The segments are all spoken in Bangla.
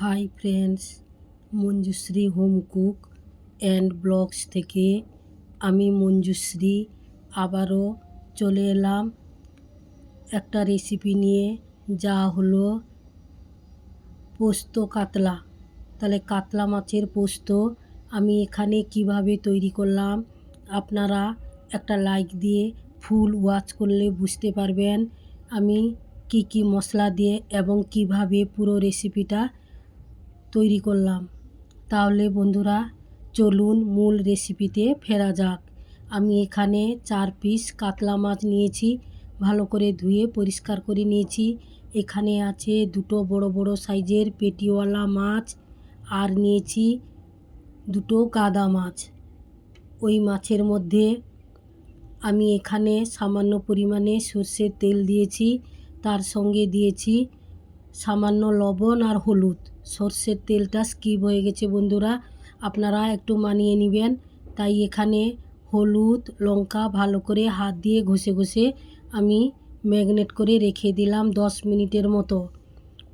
Hi friends Manjushree home cook and blogs থেকে আমি মঞ্জুশ্রী আবারও চলে এলাম একটা রেসিপি নিয়ে, যা হলো পোস্ত কাতলা। তাহলে কাতলা মাছের পোস্ত আমি এখানে কীভাবে তৈরি করলাম, আপনারা একটা লাইক দিয়ে ফুল ওয়াচ করলে বুঝতে পারবেন আমি কি কি মশলা দিয়ে এবং কীভাবে পুরো রেসিপিটা তৈরি করলাম। তাহলে বন্ধুরা, চলুন মূল রেসিপিতে ফেরা যাক। আমি এখানে চার পিস কাতলা মাছ নিয়েছি, ভালো করে ধুয়ে পরিষ্কার করে নিয়েছি। এখানে আছে দুটো বড় বড় সাইজের পেটিওয়ালা মাছ আর নিয়েছি দুটো গাদা মাছ। ওই মাছের মধ্যে আমি এখানে সামান্য পরিমাণে সর্ষের তেল দিয়েছি, তার সঙ্গে দিয়েছি সামান্য লবণ আর হলুদ। সর্ষের তেলটা স্কিপ হয়ে গেছে বন্ধুরা। আপনারা একটু মানিয়ে নেবেন। তাই এখানে হলুদ, লঙ্কা ভালো করে হাত দিয়ে ঘষে ঘষে আমি ম্যাগনেট করে রেখে দিলাম দশ মিনিটের মতো।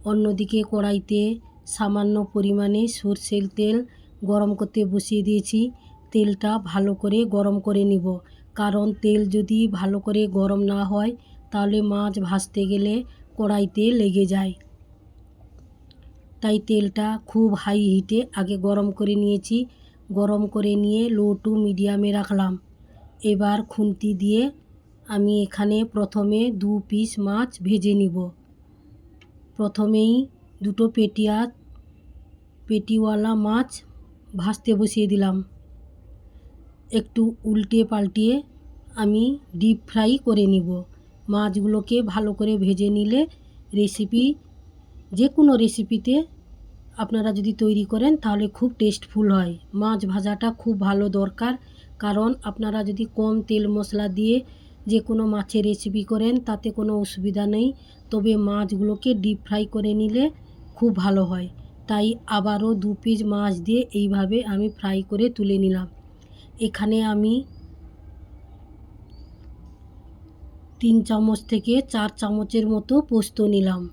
অন্যদিকে কড়াইতে সামান্য পরিমাণে সর্ষের তেল গরম করতে বসিয়ে দিয়েছি। তেলটা ভালো করে গরম করে নিব। কারণ তেল যদি ভালো করে গরম না হয়, তাহলে মাছ ভাজতে গেলে কড়াইতে লেগে যায়। তাই তেলটা খুব হাই হিটে আগে গরম করে নিয়েছি। গরম করে নিয়ে লো টু মিডিয়ামে রাখলাম। এবার খুন্তি দিয়ে আমি এখানে প্রথমে দু পিস মাছ ভেজে নিব। প্রথমেই দুটো পেটিয়া, পেটিওয়ালা মাছ ভাজতে বসিয়ে দিলাম। একটু উল্টে পাল্টিয়ে আমি ডিপ ফ্রাই করে নিব। মাছগুলোকে ভালো করে ভেজে নিলে রেসিপি যে কোনো রেসিপিতে আপনারা যদি তৈরি করেন, তাহলে খুব টেস্টফুল হয়। মাছ ভাজাটা খুব ভালো দরকার, কারণ আপনারা যদি কম তেল মশলা দিয়ে যে কোনো মাছের রেসিপি করেন, তাতে কোনো অসুবিধা নেই। তবে মাছগুলোকে ডিপ ফ্রাই করে নিলে খুব ভালো হয়। তাই আবারও দু পিস মাছ দিয়ে এইভাবে আমি ফ্রাই করে তুলে নিলাম। এখানে আমি তিন চামচ থেকে চার চামচের মতো পোস্ত নিলাম।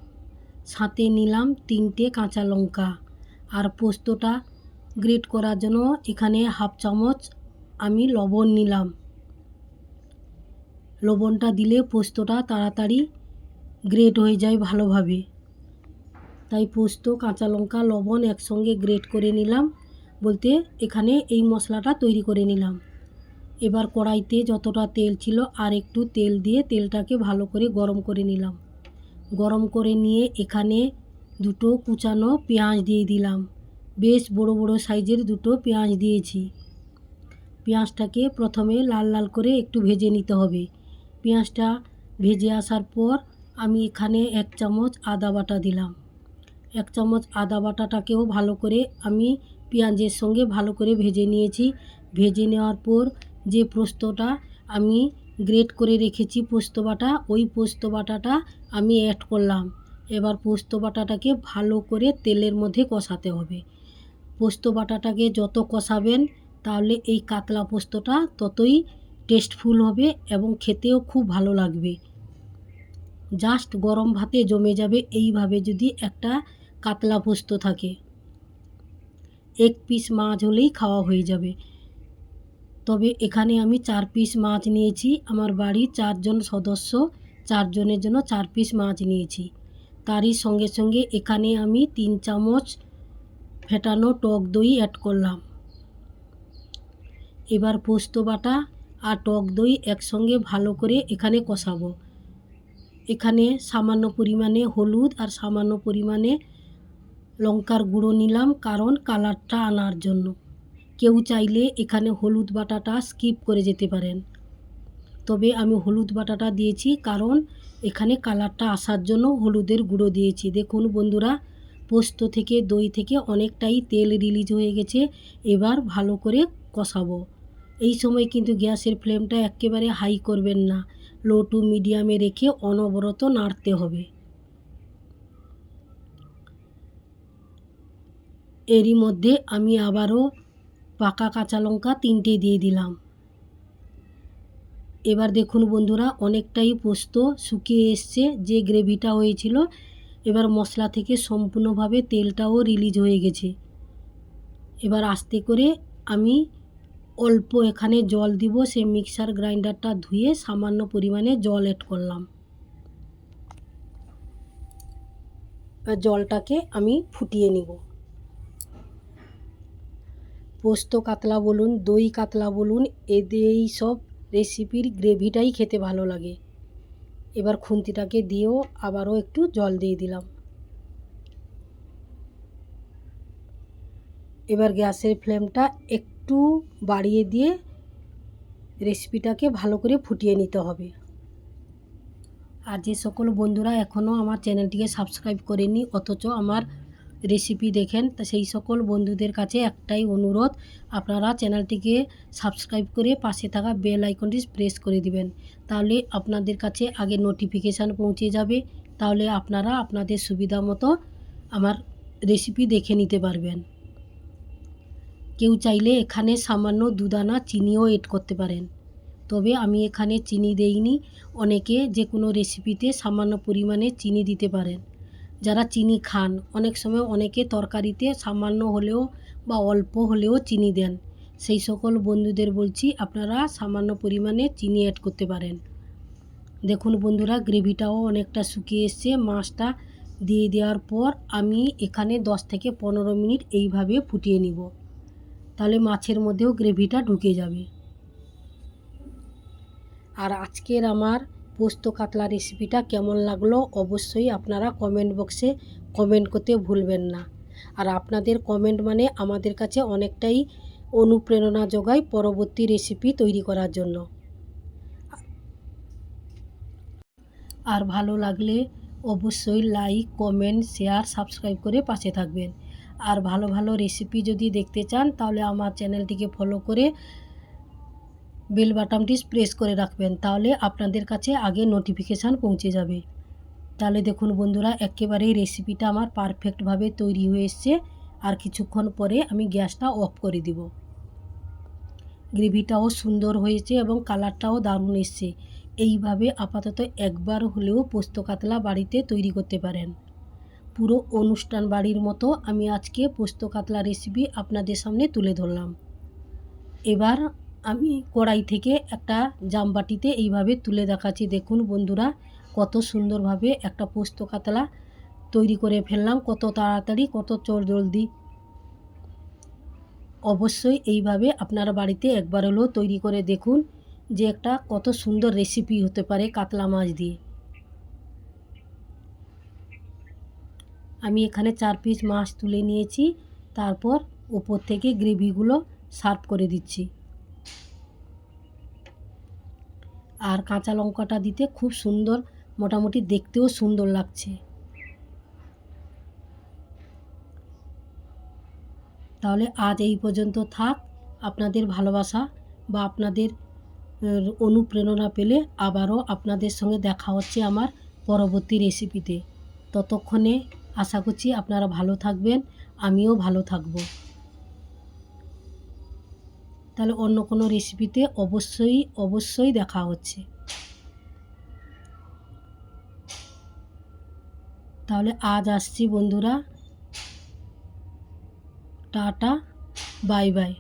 সাথে নিলাম তিনটে কাঁচা লঙ্কা। আর পোস্তটা গ্রেট করার জন্য এখানে হাফ চামচ আমি লবণ নিলাম। লবণটা দিলে পোস্তটা তাড়াতাড়ি গ্রেট হয়ে যায় ভালোভাবে। তাই পোস্ত, কাঁচা লঙ্কা, লবণ একসঙ্গে গ্রেট করে নিলাম। বলতে এখানে এই মশলাটা তৈরি করে নিলাম। এবার কড়াইতে যতটা তেল ছিল আর একটু তেল দিয়ে তেলটাকে ভালো করে গরম করে নিলাম। গরম করে নিয়ে এখানে দুটো কুচানো পেঁয়াজ দিয়ে দিলাম। বেশ বড় বড় সাইজের দুটো পেঁয়াজ দিয়েছি। পেঁয়াজটাকে প্রথমে লাল লাল করে একটু ভেজে নিতে হবে। পেঁয়াজটা ভেজে আসার পর আমি এখানে এক চামচ আদা বাটা দিলাম। এক চামচ আদা বাটাটাকেও ভালো করে আমি পেঁয়াজের সঙ্গে ভালো করে ভেজে নিয়েছি। ভেজে নেওয়ার পর যে পোস্তটা আমি গ্রেট করে রেখেছি পোস্ত বাটা। ওই পোস্ত বাটাটা আমি অ্যাড করলাম। এবার পোস্ত বাটাটাকে ভালো করে তেলের মধ্যে কষাতে হবে। পোস্ত বাটাটাকে যত কষাবেন, তাহলে এই কাতলা পোস্তটা ততই টেস্টফুল হবে এবং খেতেও খুব ভালো লাগবে। জাস্ট গরম ভাতে জমে যাবে এইভাবে যদি একটা কাতলা পোস্ত থাকে। এক পিস মাছ হলেই খাওয়া হয়ে যাবে। তবে এখানে আমি চার পিস মাছ নিয়েছি। আমার বাড়ির চারজন সদস্য, চারজনের জন্য চার পিস মাছ নিয়েছি। তারই সঙ্গে সঙ্গে এখানে আমি তিন চামচ ফেটানো টক দই অ্যাড করলাম। এবার পোস্ত বাটা আর টক দই একসঙ্গে ভালো করে এখানে কষাবো। এখানে সামান্য পরিমাণে হলুদ আর সামান্য পরিমাণে লঙ্কার গুঁড়ো নিলাম, কারণ কালারটা আনার জন্য। কেউ চাইলে এখানে হলুদ বাটাটা স্কিপ করে যেতে পারেন। তবে আমি হলুদ বাটাটা দিয়েছি কারণ এখানে কালারটা আসার জন্য হলুদের গুঁড়ো দিয়েছি। দেখুন বন্ধুরা, পোস্ত থেকে দই থেকে অনেকটাই তেল রিলিজ হয়ে গেছে, এবার ভালো করে কষাবো। এই সময় কিন্তু গ্যাসের ফ্লেমটা একেবারে হাই করবেন না, লো টু মিডিয়ামে রেখে অনবরত নাড়তে হবে। এরই মধ্যে আমি আবারও পাকা কাঁচা লঙ্কা তিনটে দিয়ে দিলাম। এবার দেখুন বন্ধুরা, অনেকটাই পোস্ত শুকিয়ে এসছে, যে গ্রেভিটা হয়েছিল, এবার মশলা থেকে সম্পূর্ণভাবে তেলটাও রিলিজ হয়ে গেছে। এবার আস্তে করে আমি অল্প এখানে জল দিব সেই মিক্সার গ্রাইন্ডারটা ধুয়ে সামান্য পরিমাণে জল অ্যাড করলাম। জলটাকে আমি ফুটিয়ে নিব। পোস্ত কাতলা বলুন, দই কাতলা বলুন এদের এই সব রেসিপির গ্রেভিটাই খেতে ভালো লাগে। এবার খুন্তিটাকে দিয়েও আবারও একটু জল দিয়ে দিলাম। এবার গ্যাসের ফ্লেমটা একটু বাড়িয়ে দিয়ে রেসিপিটাকে ভালো করে ফুটিয়ে নিতে হবে। আর যে সকল বন্ধুরা এখনও আমার চ্যানেলটিকে সাবস্ক্রাইব করেনি, অথচ আমার রেসিপি দেখেন। তা সেই সকল বন্ধুদের কাছে একটাই অনুরোধ, আপনারা চ্যানেলটিকে সাবস্ক্রাইব করে পাশে থাকা বেল আইকনটি প্রেস করে দিবেন। তাহলে আপনাদের কাছে আগে নোটিফিকেশান পৌঁছে যাবে, তাহলে আপনারা আপনাদের সুবিধা মতো আমার রেসিপি দেখে নিতে পারবেন। কেউ চাইলে এখানে সামান্য দুদানা চিনিও এড করতে পারেন। তবে আমি এখানে চিনি দেইনি, অনেকে যে কোনো রেসিপিতে সামান্য পরিমাণে চিনি দিতে পারেন। যারা চিনি খান, অনেক সময় অনেকে তরকারিতে সামান্য হলেও বা অল্প হলেও চিনি দেন। সেই সকল বন্ধুদের বলছি, আপনারা সামান্য পরিমাণে চিনি অ্যাড করতে পারেন। দেখুন বন্ধুরা, গ্রেভিটাও অনেকটা শুকিয়ে এসছে। মাছটা দিয়ে দেওয়ার পর আমি এখানে দশ থেকে পনেরো মিনিট এইভাবে ফুটিয়ে নিব। তাহলে মাছের মধ্যেও গ্রেভিটা ঢুকে যাবে। আর আজকের আমার পোস্ত কাতলা রেসিপিটা কেমন লাগল অবশ্যই আপনারা কমেন্ট বক্সে কমেন্ট করতে ভুলবেন না। আর আপনাদের কমেন্ট মানে আমাদের কাছে অনেকটাই অনুপ্রেরণা যোগায় পরবর্তী রেসিপি তৈরি করার জন্য। আর ভালো লাগলে অবশ্যই লাইক কমেন্ট শেয়ার সাবস্ক্রাইব করে পাশে থাকবেন। আর ভালো ভালো রেসিপি যদি দেখতে চান তাহলে আমার চ্যানেলটিকে ফলো করে বেল বাটনটি প্রেস করে রাখবেন, তাহলে আপনাদের কাছে আগে নোটিফিকেশান পৌঁছে যাবে। তাহলে দেখুন বন্ধুরা, একেবারেই রেসিপিটা আমার পারফেক্টভাবে তৈরি হয়ে এসছে। আর কিছুক্ষণ পরে আমি গ্যাসটা অফ করে দিব। গ্রেভিটাও সুন্দর হয়েছে এবং কালারটাও দারুণ এসছে। এইভাবে আপাতত একবার হলেও পোস্ত কাতলা বাড়িতে তৈরি করতে পারেন। পুরো অনুষ্ঠান বাড়ির মতো আমি আজকে পোস্ত কাতলা রেসিপি আপনাদের সামনে তুলে ধরলাম। এবার আমি কড়াই থেকে একটা জামবাটিতে এইভাবে তুলে দেখাচ্ছি। দেখুন বন্ধুরা, কত সুন্দরভাবে একটা পোস্ত কাতলা তৈরি করে ফেললাম। কত তাড়াতাড়ি, কত চোর জলদি। অবশ্যই এইভাবে আপনারা বাড়িতে একবার হলেও তৈরি করে দেখুন যে একটা কত সুন্দর রেসিপি হতে পারে কাতলা মাছ দিয়ে। আমি এখানে চার পিস মাছ তুলে নিয়েছি। তারপর ওপর থেকে গ্রেভিগুলো সার্ভ করে দিচ্ছি। আর কাঁচা লঙ্কাটা দিতে খুব সুন্দর, মোটামুটি দেখতেও সুন্দর লাগছে। তাহলে আজ এই পর্যন্ত থাক। আপনাদের ভালোবাসা বা আপনাদের অনুপ্রেরণা পেলে আবারও আপনাদের সঙ্গে দেখা হচ্ছে আমার পরবর্তী রেসিপিতে ততক্ষণে আশা করছি আপনারা ভালো থাকবেন, আমিও ভালো থাকব। তাহলে অন্য কোনো রেসিপিতে অবশ্যই অবশ্যই দেখা হচ্ছে। তাহলে আজ আসছি বন্ধুরা। Tata, bye bye.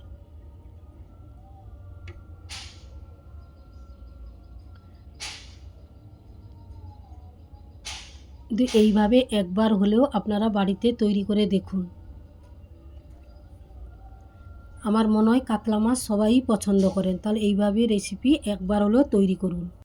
এইভাবে একবার হলেও আপনারা বাড়িতে তৈরি করে দেখুন। আমার মনে হয় কাতলা মাছ সবাই পছন্দ করেন। তাহলে এইভাবে রেসিপি একবার হলেও তৈরি করুন।